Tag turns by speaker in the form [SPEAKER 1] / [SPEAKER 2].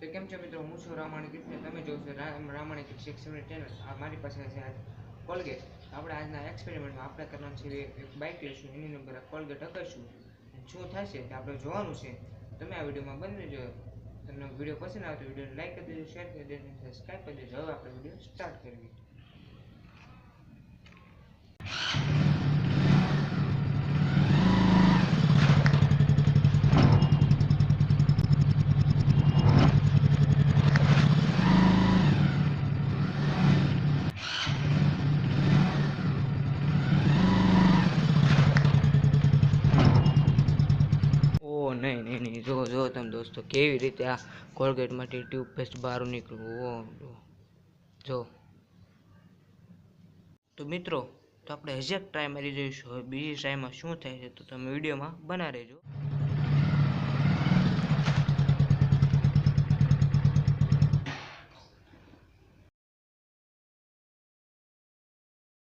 [SPEAKER 1] તો કેમ છો મિત્રો? હું છું રામાણી કીટ ને તમે જોશો રામાણી કીટ શિક્ષણની ચેનલ આ મારી પાસે છે આજ કોલગેટ. આપણે આજના એક્સપેરિમેન્ટમાં આપણે કરવાનું છે એક બાઇક લઈશું એની નંબર કોલગેટ હકાશું શું થશે તે આપણે જોવાનું છે. તમે આ વિડીયોમાં બની રહેજો. તમને વીડિયો પસંદ આવે તો વિડીયોને લાઇક કરી દેજો શેર કરી દેજો સબસ્ક્રાઈબ કરી દેજો. હવે આપણે વીડિયો સ્ટાર્ટ કરવી જો જો તમે દોસ્તો, કેવી રીતે આ કોલગેટમાંથી ટ્યુબપેસ્ટ બહાર નીકળવું જો. તો મિત્રો, તો આપણે હજી એક ટ્રાય મારી જોઈશું. હવે બીજી ટ્રાયમાં શું થાય છે, તો તમે વિડીયોમાં બના રહેજો.